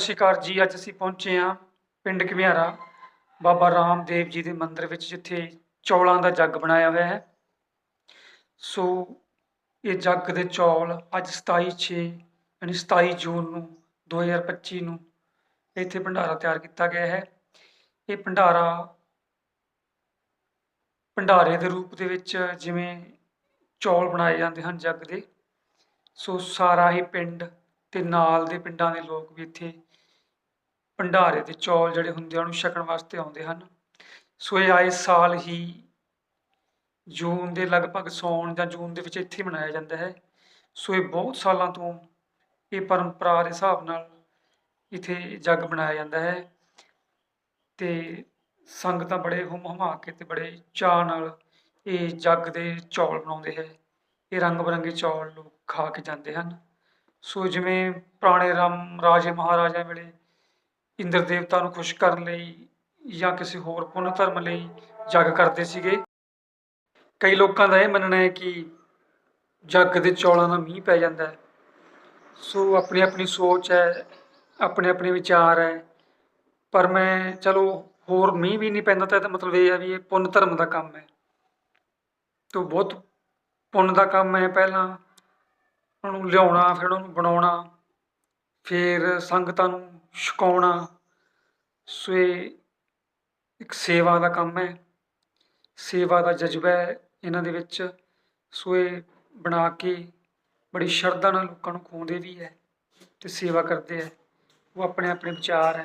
ਸਤਿ ਸ਼੍ਰੀ ਅਕਾਲ ਜੀ, ਅੱਜ ਅਸੀਂ ਪਹੁੰਚੇ ਹਾਂ ਪਿੰਡ ਘਮਿਆਰਾ ਬਾਬਾ ਰਾਮਦੇਵ ਜੀ ਦੇ ਮੰਦਿਰ ਵਿੱਚ, ਜਿੱਥੇ ਚੌਲਾਂ ਦਾ ਜੱਗ ਬਣਾਇਆ ਹੋਇਆ ਹੈ। ਸੋ ਇਹ ਜੱਗ ਦੇ ਚੌਲ ਅੱਜ 27 6 ਯਾਨੀ 27 ਜੂਨ ਨੂੰ 2025 ਨੂੰ ਇੱਥੇ ਭੰਡਾਰਾ ਤਿਆਰ ਕੀਤਾ ਗਿਆ ਹੈ। ਇਹ ਭੰਡਾਰਾ ਭੰਡਾਰੇ ਦੇ ਰੂਪ ਦੇ ਵਿੱਚ ਜਿਵੇਂ ਚੌਲ ਬਣਾਏ ਜਾਂਦੇ ਹਨ ਜੱਗ ਦੇ। ਸੋ ਸਾਰਾ ਹੀ ਪਿੰਡ ਤੇ ਨਾਲ ਦੇ ਪਿੰਡਾਂ ਦੇ ਲੋਕ ਵੀ ਇੱਥੇ ਭੰਡਾਰੇ ਦੇ ਚੌਲ ਜਿਹੜੇ ਹੁੰਦੇ ਆ ਉਹਨੂੰ ਛਕਣ ਵਾਸਤੇ ਆਉਂਦੇ ਹਨ। ਸੋ ਇਹ ਆਏ ਸਾਲ ਹੀ ਜੂਨ ਦੇ ਲਗਭਗ ਸੌਣ ਜਾਂ ਜੂਨ ਦੇ ਵਿੱਚ ਇੱਥੇ ਮਨਾਇਆ ਜਾਂਦਾ ਹੈ। ਸੋ ਇਹ ਬਹੁਤ ਸਾਲਾਂ ਤੋਂ ਇਹ ਪਰੰਪਰਾ ਦੇ ਹਿਸਾਬ ਨਾਲ ਇੱਥੇ ਜੱਗ ਬਣਾਇਆ ਜਾਂਦਾ ਹੈ ਤੇ ਸੰਗਤਾਂ ਬੜੇ ਹੁਮ ਹੁਮਾ ਕੇ ਤੇ ਬੜੇ ਚਾਅ ਨਾਲ ਇਹ ਜੱਗ ਦੇ ਚੌਲ ਬਣਾਉਂਦੇ ਹੈ। ਇਹ ਰੰਗ ਬਰੰਗੇ ਚੌਲ ਲੋਕ ਖਾ ਕੇ ਜਾਂਦੇ ਹਨ। ਸੋ ਜਿਵੇਂ ਪੁਰਾਣੇ ਰਾਮ, ਰਾਜੇ ਮਹਾਰਾਜਿਆਂ ਵੇਲੇ ਇੰਦਰ ਦੇਵਤਾ ਨੂੰ ਖੁਸ਼ ਕਰਨ ਲਈ ਜਾਂ ਕਿਸੇ ਹੋਰ ਪੁੰਨ ਧਰਮ ਲਈ ਜੱਗ ਕਰਦੇ ਸੀਗੇ, ਕਈ ਲੋਕਾਂ ਦਾ ਇਹ ਮੰਨਣਾ ਹੈ ਕਿ ਜੱਗ ਦੇ ਚੌਲਾਂ ਦਾ ਮੀਂਹ ਪੈ ਜਾਂਦਾ ਹੈ। ਸੋ ਆਪਣੀ ਆਪਣੀ ਸੋਚ ਹੈ ਆਪਣੇ ਆਪਣੇ ਵਿਚਾਰ ਹੈ, ਪਰ ਮੈਂ ਚਲੋ ਹੋਰ ਮੀਂਹ ਵੀ ਨਹੀਂ ਪੈਂਦਾ ਤਾਂ ਇਹਦਾ ਮਤਲਬ ਇਹ ਹੈ ਵੀ ਇਹ ਪੁੰਨ ਧਰਮ ਦਾ ਕੰਮ ਹੈ। ਤੋ ਬਹੁਤ ਪੁੰਨ ਦਾ ਕੰਮ ਹੈ ਪਹਿਲਾਂ। ਉਹਨੂੰ ਲਿਆਉਣਾ, ਫਿਰ ਉਹਨੂੰ ਬਣਾਉਣਾ, ਫਿਰ ਸੰਗਤਾਂ ਨੂੰ ਛਕਾਉਣਾ। ਸੋ ਇਹ ਇੱਕ ਸੇਵਾ ਦਾ ਕੰਮ ਹੈ, ਸੇਵਾ ਦਾ ਜਜ਼ਬਾ ਹੈ ਇਹਨਾਂ ਦੇ ਵਿੱਚ। ਸੋ ਇਹ ਬਣਾ ਕੇ ਬੜੀ ਸ਼ਰਧਾ ਨਾਲ ਲੋਕਾਂ ਨੂੰ ਖਵਾਉਂਦੇ ਵੀ ਹੈ ਅਤੇ ਸੇਵਾ ਕਰਦੇ ਹੈ। ਉਹ ਆਪਣੇ ਆਪਣੇ ਵਿਚਾਰ ਹੈ।